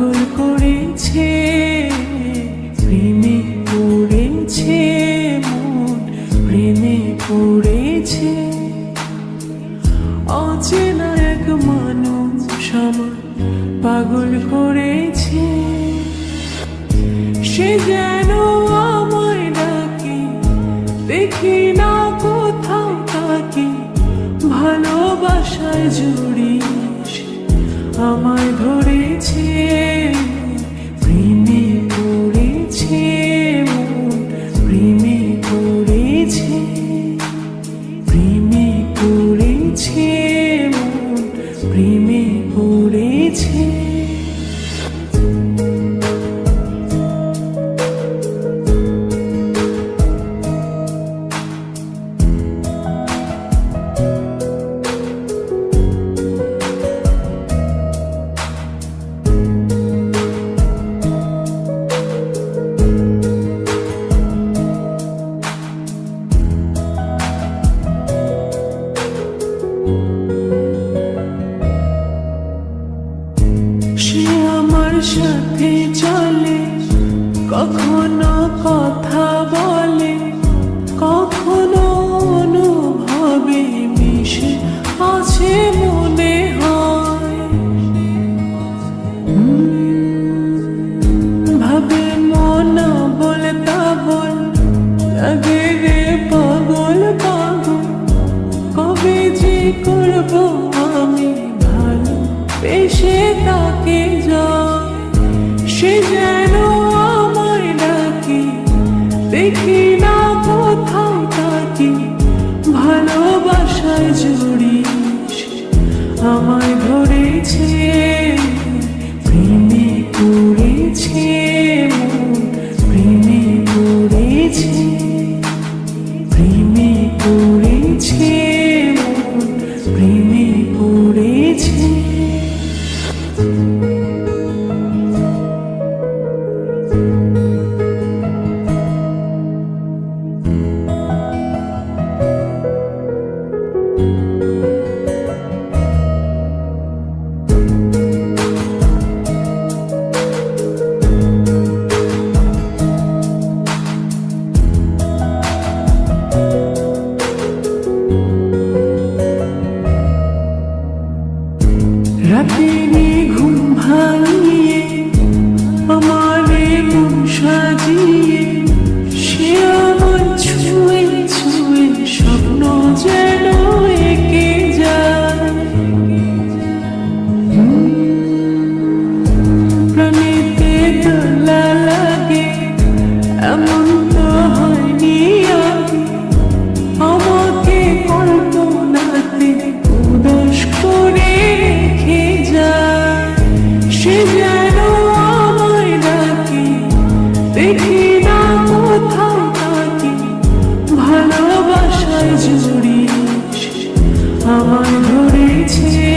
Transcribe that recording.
পাগল করেছে, প্রেমে পড়েছে, মন প্রেমে পড়েছে। অচেনা এক মানুষ আমার পাগল করেছে। সে যেন আমায় ডাকে, দেখি না কোথাও তাকে, ভালোবাসায় জড়িস আমায় ধরেছে। সাথে চলে কখনো কথা সে যেন আমায় ডাকি দেখি না কোথাও তাকে। ভালোবাসায় জড়িস আমায় ที่นี้คุณพัง ভালোবাসায় জড়িস আমায় ধরেছে